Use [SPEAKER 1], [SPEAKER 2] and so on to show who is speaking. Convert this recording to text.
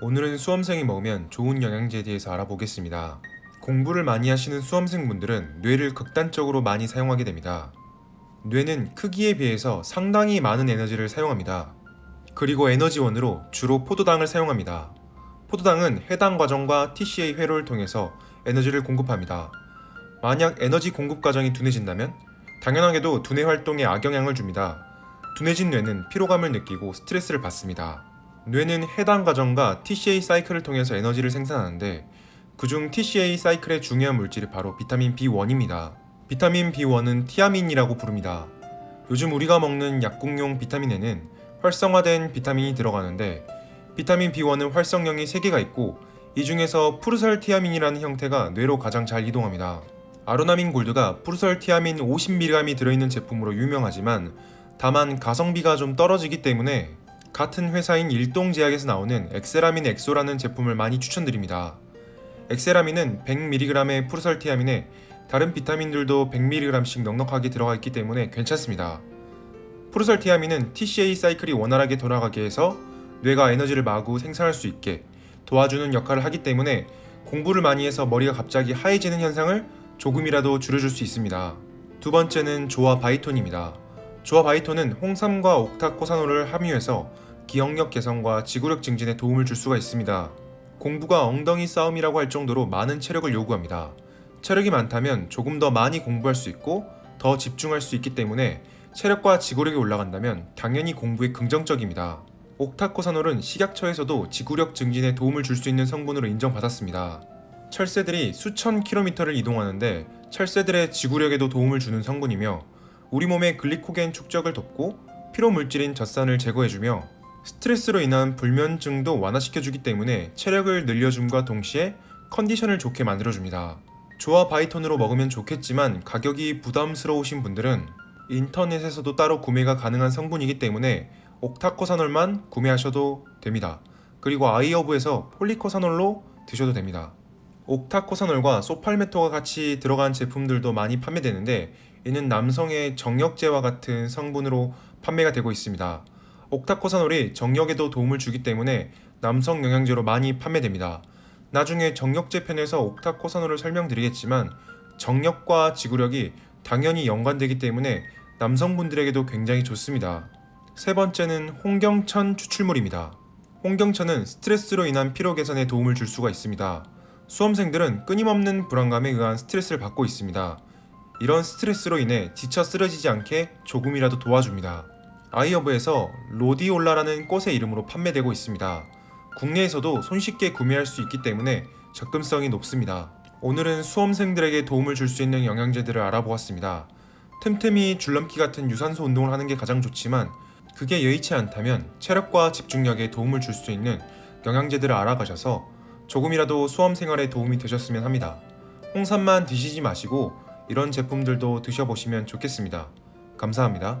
[SPEAKER 1] 오늘은 수험생이 먹으면 좋은 영양제에 대해서 알아보겠습니다. 공부를 많이 하시는 수험생분들은 뇌를 극단적으로 많이 사용하게 됩니다. 뇌는 크기에 비해서 상당히 많은 에너지를 사용합니다. 그리고 에너지원으로 주로 포도당을 사용합니다. 포도당은 해당 과정과 TCA 회로를 통해서 에너지를 공급합니다. 만약 에너지 공급 과정이 둔해진다면 당연하게도 두뇌 활동에 악영향을 줍니다. 둔해진 뇌는 피로감을 느끼고 스트레스를 받습니다. 뇌는 해당 과정과 TCA 사이클을 통해서 에너지를 생산하는데 그중 TCA 사이클의 중요한 물질이 바로 비타민 B1입니다. 비타민 B1은 티아민이라고 부릅니다. 요즘 우리가 먹는 약국용 비타민에는 활성화된 비타민이 들어가는데 비타민 B1은 활성형이 3개가 있고 이 중에서 푸르설 티아민이라는 형태가 뇌로 가장 잘 이동합니다. 아로나민 골드가 푸르설 티아민 50mg이 들어있는 제품으로 유명하지만 다만 가성비가 좀 떨어지기 때문에 같은 회사인 일동제약에서 나오는 엑세라민 엑소라는 제품을 많이 추천드립니다. 엑세라민은 100mg의 푸르설티아민에 다른 비타민들도 100mg씩 넉넉하게 들어가 있기 때문에 괜찮습니다. 푸르설티아민은 TCA 사이클이 원활하게 돌아가게 해서 뇌가 에너지를 마구 생산할 수 있게 도와주는 역할을 하기 때문에 공부를 많이 해서 머리가 갑자기 하얘지는 현상을 조금이라도 줄여줄 수 있습니다. 두 번째는 조화 바이톤입니다. 조화 바이톤은 홍삼과 옥타코사놀을 함유해서 기억력 개선과 지구력 증진에 도움을 줄 수가 있습니다. 공부가 엉덩이 싸움이라고 할 정도로 많은 체력을 요구합니다. 체력이 많다면 조금 더 많이 공부할 수 있고 더 집중할 수 있기 때문에 체력과 지구력이 올라간다면 당연히 공부에 긍정적입니다. 옥타코사놀은 식약처에서도 지구력 증진에 도움을 줄 수 있는 성분으로 인정받았습니다. 철새들이 수천 킬로미터를 이동하는데 철새들의 지구력에도 도움을 주는 성분이며 우리 몸의 글리코겐 축적을 돕고 피로 물질인 젖산을 제거해주며 스트레스로 인한 불면증도 완화시켜주기 때문에 체력을 늘려줌과 동시에 컨디션을 좋게 만들어줍니다. 조화 바이톤으로 먹으면 좋겠지만 가격이 부담스러우신 분들은 인터넷에서도 따로 구매가 가능한 성분이기 때문에 옥타코사놀만 구매하셔도 됩니다. 그리고 아이어브에서 폴리코사놀로 드셔도 됩니다. 옥타코사놀과 소팔메토가 같이 들어간 제품들도 많이 판매되는데 이는 남성의 정력제와 같은 성분으로 판매가 되고 있습니다. 옥타코사놀이 정력에도 도움을 주기 때문에 남성 영양제로 많이 판매됩니다. 나중에 정력제 편에서 옥타코사놀을 설명드리겠지만 정력과 지구력이 당연히 연관되기 때문에 남성분들에게도 굉장히 좋습니다. 세 번째는 홍경천 추출물입니다. 홍경천은 스트레스로 인한 피로 개선에 도움을 줄 수가 있습니다. 수험생들은 끊임없는 불안감에 의한 스트레스를 받고 있습니다. 이런 스트레스로 인해 지쳐 쓰러지지 않게 조금이라도 도와줍니다. 아이어브에서 로디올라라는 꽃의 이름으로 판매되고 있습니다. 국내에서도 손쉽게 구매할 수 있기 때문에 접근성이 높습니다. 오늘은 수험생들에게 도움을 줄 수 있는 영양제들을 알아보았습니다. 틈틈이 줄넘기 같은 유산소 운동을 하는 게 가장 좋지만 그게 여의치 않다면 체력과 집중력에 도움을 줄 수 있는 영양제들을 알아가셔서 조금이라도 수험 생활에 도움이 되셨으면 합니다. 홍삼만 드시지 마시고 이런 제품들도 드셔보시면 좋겠습니다. 감사합니다.